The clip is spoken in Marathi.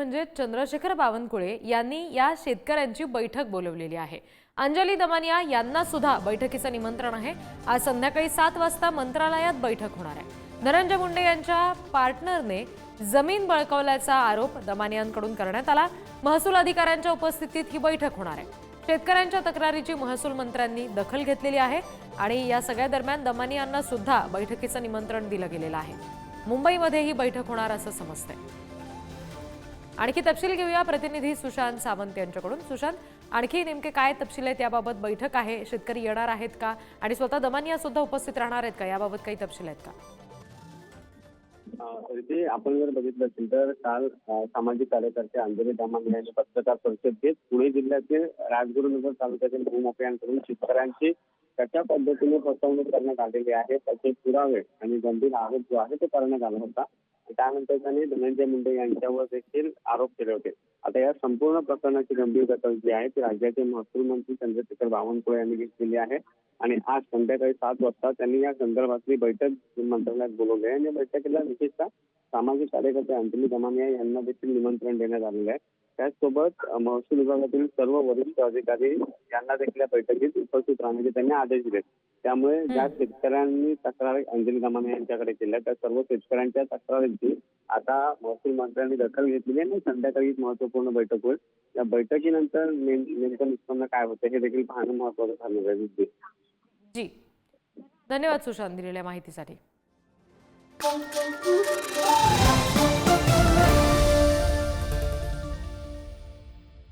म्हणजे चंद्रशेखर बावनकुळे यांनी या शेतकऱ्यांची बैठक बोलवलेली आहे. अंजली दमानिया यांना सुद्धा बैठकीचं निमंत्रण आहे. आज संध्याकाळी सात वाजता मंत्रालयात बैठक होणार आहे. धनंजय मुंडे यांच्या पार्टनरने जमीन बळकवल्याचा आरोप दमानियांकडून करण्यात आला. महसूल अधिकाऱ्यांच्या उपस्थितीत ही बैठक होणार आहे. शेतकऱ्यांच्या तक्रारीची महसूल मंत्र्यांनी दखल घेतलेली आहे आणि या सगळ्या दरम्यान दमानियांना सुद्धा बैठकीचं निमंत्रण दिलं गेलेलं आहे. मुंबईमध्ये ही बैठक होणार असं समजतंय. आणखी तपशील घेऊया. प्रतिनिधी सुशांत सावंत यांच्याकडून. सुशांत आणखी नेमके काय तपशील आहेत याबाबत बैठक आहे? शेतकरी येणार आहेत का? आणि स्वतः दमानिया सुद्धा उपस्थित राहणार आहेत का? याबाबत काही तपशील आहेत का? आपण जर बघितलं असेल तर काल सामाजिक कार्यकर्ते अंजली दामाने यांनी पत्रकार परिषद घेत पुणे जिल्ह्यातील राजगुरुनगर तालुक्यातील भूमाफियांकडून शेतकऱ्यांची कशा पद्धतीने फसवणूक करण्यात आलेली आहे? त्याचे पुरावे आणि गंभीर आरोप जो आहे तो करण्यात आला होता. त्यानंतर त्यांनी? धनंजय मुंडे यांच्यावर देखील आरोप केले होते. आता या संपूर्ण प्रकरणाची गंभीर दखल जी आहे ती राज्याचे महसूल मंत्री चंद्रशेखर बावनकुळे यांनी घेतलेली आहे. आणि आज संध्याकाळी सात वाजता त्यांनी या संदर्भातली बैठक मंत्रालयात बोलवली आहे. आणि या बैठकीला विशेषतः सामाजिक कार्यकर्ते अंजली दमानिया यांना देखील निमंत्रण देण्यात आलेलं आहे. त्याचसोबत महसूल विभागातील सर्व वरिष्ठ अधिकारी यांना देखील या बैठकीत उपस्थित राहण्याचे त्यांनी आदेश दिले त्यामुळे ज्या शेतकऱ्यांनी तक्रार अंजली दमानिया यांच्याकडे केल्या त्या सर्व शेतकऱ्यांच्या तक्रारींची आता महसूल मंत्र्यांनी दखल घेतलेली आहे आणि संध्याकाळी एक महत्त्वपूर्ण बैठक होईल. या बैठकीनंतर नेम- नेमकं निष्पन्न काय होतं हे देखील पाहणं महत्वाचं ठरणार आहे. जी. धन्यवाद सुशांत दिलेल्या माहितीसाठी.